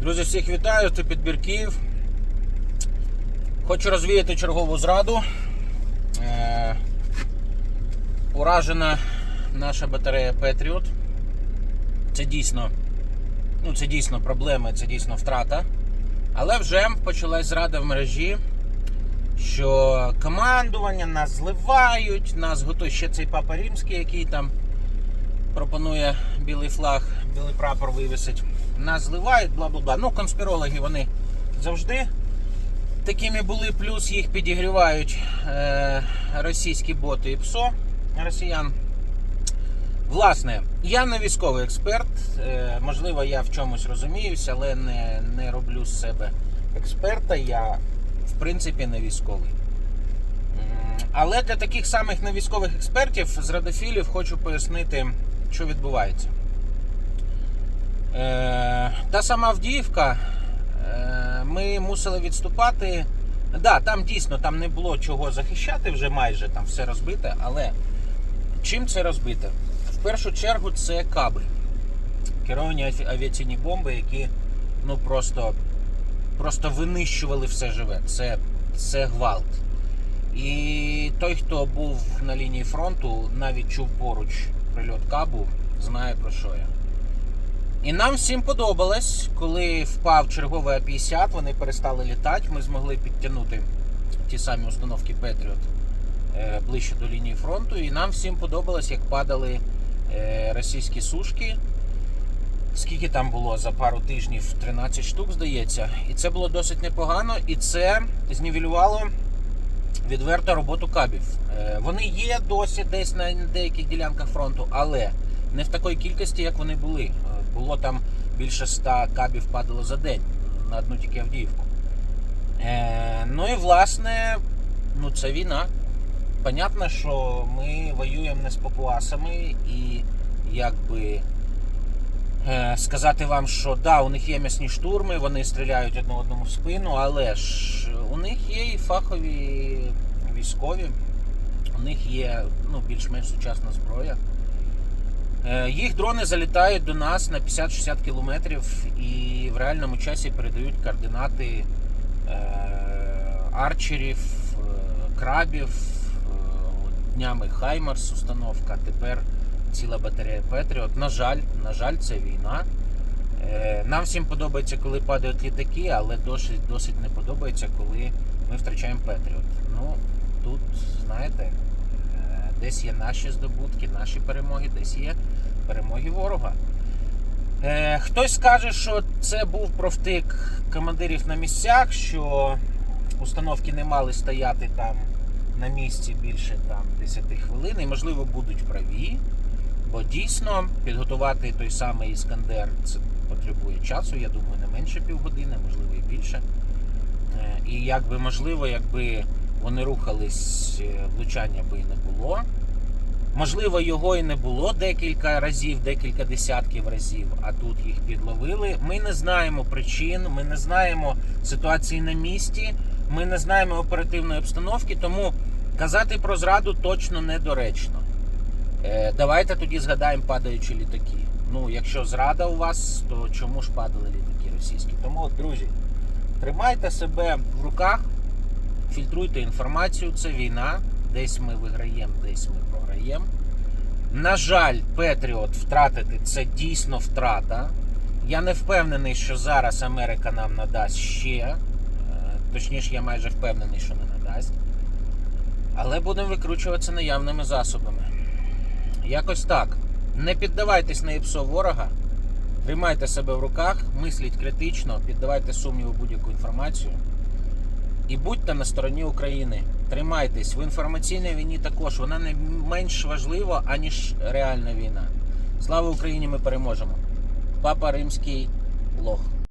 Друзі, всіх вітаю, це підбірків. Хочу розвіяти чергову зраду. Е, уражена наша батарея Patriot. Це дійсно, ну, це дійсно проблема, це дійсно втрата. Але вже почалась зрада в мережі, що командування нас зливають, нас готує ще цей папа римський, який там пропонує білий флаг, білий прапор вивісить. Нас зливають, бла бла бла. Ну, конспірологи вони завжди такими були, плюс їх підігрівають е, російські боти і ПСО росіян. Власне, я не військовий експерт. Е, можливо, я в чомусь розуміюся, але не, не роблю з себе експерта. Я, в принципі, не військовий. Але для таких самих невійськових експертів з радофілів хочу пояснити, що відбувається. Е, та сама Авдіївка, е, ми мусили відступати. Да, там дійсно там не було чого захищати, вже майже там все розбите, але чим це розбите? В першу чергу це каби. Керовані аві- авіаційні бомби, які ну просто, просто винищували все живе. Це, це гвалт. І той, хто був на лінії фронту, навіть чув поруч прильот кабу, знає про що я. І нам всім подобалось, коли впав черговий А-50, вони перестали літати, ми змогли підтягнути ті самі установки Patriot е, ближче до лінії фронту. І нам всім подобалось, як падали е, російські сушки. Скільки там було за пару тижнів? 13 штук, здається. І це було досить непогано, і це знівелювало відверто роботу кабів. Е, Вони є досі десь на деяких ділянках фронту, але не в такій кількості, як вони були. Е, Було там більше 100 кабів падало за день на одну тільки Авдіївку. Е, ну і власне, ну це війна. Понятно, що ми воюємо не з папуасами і якби. Е, Сказати вам, що да, у них є м'ясні штурми, вони стріляють одне одному в спину, але ж у них є і фахові військові, у них є ну, більш-менш сучасна зброя. Е, Їх дрони залітають до нас на 50-60 кілометрів і в реальному часі передають координати е, арчерів, крабів, днями Хаймарс установка, тепер ціла батарея Петріот. На жаль, на жаль, це війна. Е, Нам всім подобається, коли падають літаки, але досить, досить не подобається, коли ми втрачаємо Петріот. Ну, тут, знаєте, е, десь є наші здобутки, наші перемоги, десь є перемоги ворога. Е, Хтось скаже, що це був провтик командирів на місцях, що установки не мали стояти там на місці більше там 10 хвилин, і можливо будуть праві. Бо дійсно підготувати той самий Іскандер це потребує часу, я думаю, не менше півгодини, можливо і більше. Е, І якби можливо, якби вони рухались, е, влучання би і не було. Можливо, його і не було декілька разів, декілька десятків разів, а тут їх підловили. Ми не знаємо причин, ми не знаємо ситуації на місці, ми не знаємо оперативної обстановки, тому казати про зраду точно недоречно. Е, Давайте тоді згадаємо падаючі літаки. Ну, якщо зрада у вас, то чому ж падали літаки російські? Тому, друзі, тримайте себе в руках, фільтруйте інформацію, це війна. Десь ми виграємо, десь ми програємо. На жаль, Петріот втратити це дійсно втрата. Я не впевнений, що зараз Америка нам надасть ще. Е, Точніше, я майже впевнений, що не надасть. Але будемо викручуватися наявними засобами. Якось так. Не піддавайтесь на ІПСО ворога, тримайте себе в руках, мисліть критично, піддавайте сумніву будь-яку інформацію. І будьте на стороні України. Тримайтесь в інформаційній війні також. Вона не менш важлива, аніж реальна війна. Слава Україні! Ми переможемо. Папа Римський лох.